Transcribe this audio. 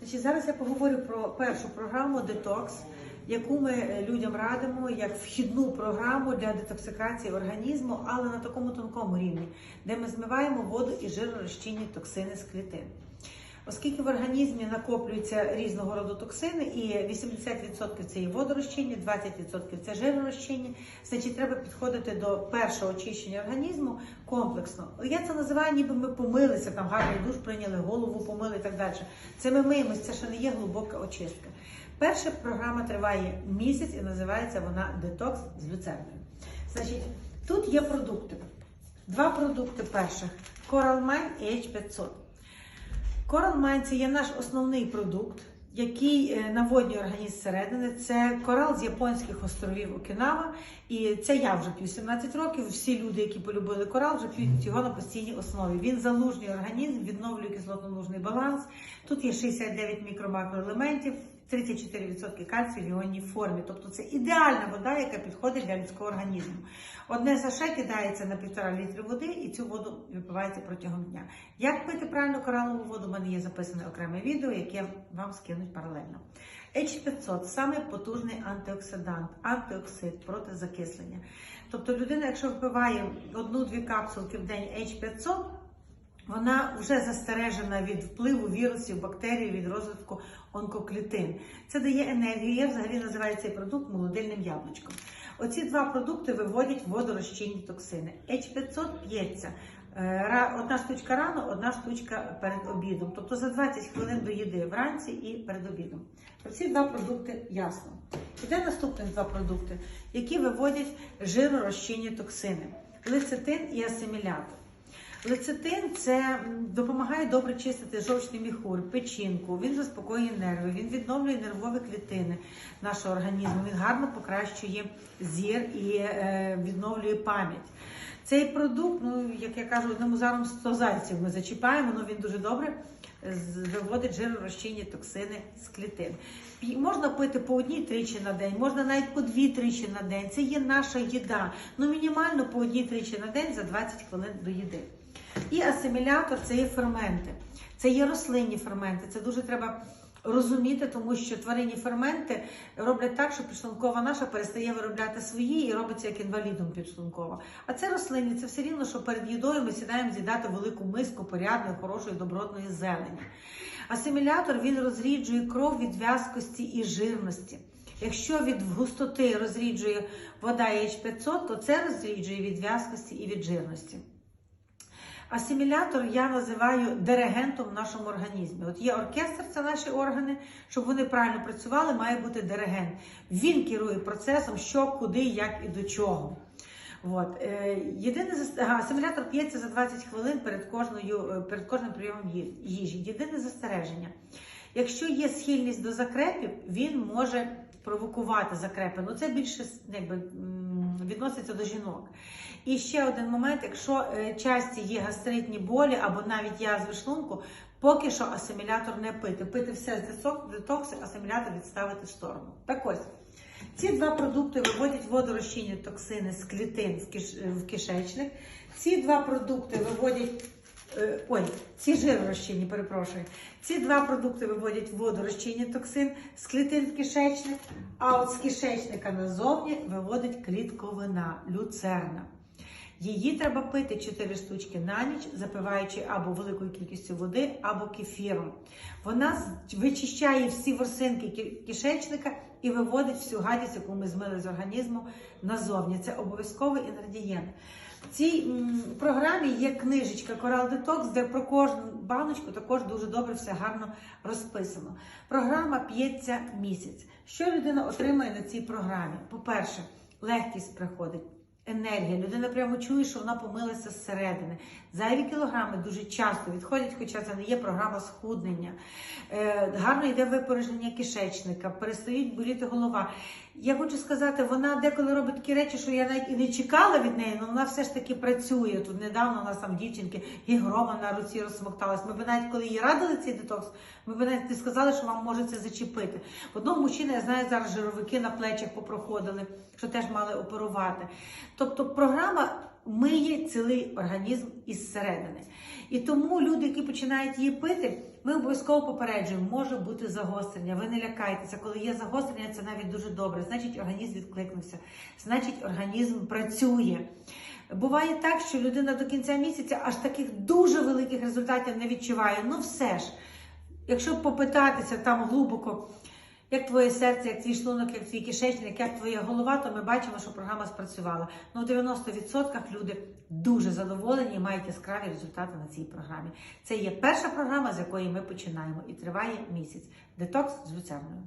Значить, зараз я поговорю про першу програму Детокс, яку ми е, людям радимо як вхідну програму для детоксикації організму, але на такому тонкому рівні, де ми змиваємо воду і жиророзчинні токсини з клітин. Оскільки в організмі накоплюються різного роду токсини, і 80% це є водорозчинні, 20% це жиророзчинні, значить треба підходити до першого очищення організму комплексно. Я це називаю, ніби ми помилися, там гарний душ прийняли, голову помили і так далі. Це ми миємося, це ще не є глибока очистка. Перша програма триває місяць і називається вона Детокс з люцерною. Значить, тут є продукти. Два продукти перших: Coral Mine і H500. Coral це є наш основний продукт, який е, наводнює організм зсередини. Це корал з японських островів Окінава. І це я вже п'ю 17 років. Всі люди, які полюбили корал, вже п'ють його на постійній основі. Він залужнює організм, відновлює кислотно-лужний баланс. Тут є 69 мікро-макроелементів, 34% кальцію в іонній формі. Тобто це ідеальна вода, яка підходить для людського організму. Одне саше кидається на півтора літри води, і цю воду випивається протягом дня. Як пити правильно коралову воду? У мене є записане окреме відео, яке вам скинуть паралельно. H500 самий потужний антиоксидант, антиоксид проти закислення. Тобто людина, якщо випиває одну-дві капсулки в день H500, вона вже застережена від впливу вірусів, бактерій, від розвитку онкоклітин. Це дає енергію. Я взагалі називаю цей продукт молодильним яблучком. Оці два продукти виводять водорозчинні токсини. H500 п'ється. е, Одна штучка рано, одна штучка перед обідом. Тобто за 20 хвилин до їди вранці і перед обідом. Ці два продукти ясно. Іде наступних два продукти, які виводять жиророзчинні токсини: лецитин і асимілятор. Лецитин це допомагає добре чистити жовчний міхур, печінку, він заспокоює нерви, він відновлює нервові клітини нашого організму, він гарно покращує зір і е, відновлює пам'ять. Цей продукт, ну як я кажу, одним ударом 100 зайців ми зачіпаємо, але він дуже добре е, виводить жиророзчинні токсини з клітин. Можна пити по одній тричі на день, можна навіть по дві тричі на день. Це є наша їда. Ну мінімально по одній тричі на день за 20 хвилин до їди. І асимілятор це є ферменти. Це є рослинні ферменти. Це дуже треба розуміти, тому що тваринні ферменти роблять так, що підшлункова наша перестає виробляти свої і робиться як інвалідом підшлункова. А це рослинні, це все рівно, що перед їдою ми сідаємо з'їдати велику миску порядної, хорошої, добротної зелені. Асимілятор він розріджує кров від в'язкості і жирності. Якщо від густоти розріджує вода H500, то це розріджує від в'язкості і від жирності. Асимілятор я називаю диригентом в нашому організмі. От є оркестр, це наші органи. Щоб вони правильно працювали, має бути диригент. Він керує процесом, що, куди, як і до чого. От. Е, єдине асимілятор п'ється за 20 хвилин перед, кожною, е, перед кожним прийомом їжі. Єдине застереження. Якщо є схильність до закрепів, він може провокувати закрепи. Ну це більше якби, м, відноситься до жінок. І ще один момент: якщо е, часті є гастритні болі або навіть язви шлунку, поки що асимілятор не пити. Пити все з детоксу, асимілятор відставити в сторону. Так ось. Ці два продукти виводять водорозчинні токсини з клітин в кишечник. Ці два продукти виводять. Е, Ой, ці жиророзчинні, перепрошую. Ці два продукти виводять водорозчинні токсин з клітин в кишечник, а от з кишечника назовні виводить клітковина, люцерна. Її треба пити 4 штучки на ніч, запиваючи або великою кількістю води, або кефіром. Вона вичищає всі ворсинки кишечника і виводить всю гадість, яку ми змили з організму назовні. Це обов'язковий інгредієнт. В цій програмі є книжечка Coral Detox, де про кожну баночку також дуже добре все гарно розписано. Програма п'ється місяць. Що людина отримає на цій програмі? По-перше, легкість приходить. Енергія. Людина прямо чує, що вона помилася зсередини. Зайві кілограми дуже часто відходять, хоча це не є програма схуднення. Е, гарно йде випорожнення кишечника, перестають боліти голова. Я хочу сказати, вона деколи робить такі речі, що я навіть і не чекала від неї, але вона все ж таки працює. Тут недавно у нас там дівчинки гігрома на руці розсмокталась. Ми б навіть коли їй радили цей детокс, ми б навіть не сказали, що вам може це зачепити. Одного мужчина, я знаю, зараз жировики на плечах попроходили, що теж мали оперувати. Тобто програма миє цілий організм із середини. І тому люди, які починають її пити, Ми обов'язково попереджуємо, може бути загострення. Ви не лякайтеся. Коли є загострення, це навіть дуже добре. Значить, організм відкликнувся, значить, організм працює. Буває так, що людина до кінця місяця аж таких дуже великих результатів не відчуває. Ну все ж, якщо попитатися там глибоко, як твоє серце, як твій шлунок, як твій кишечник, як твоя голова, то ми бачимо, що програма спрацювала. Ну, у 90% люди дуже задоволені і мають яскраві результати на цій програмі. Це є перша програма, з якої ми починаємо, і триває місяць. Детокс з люцерною.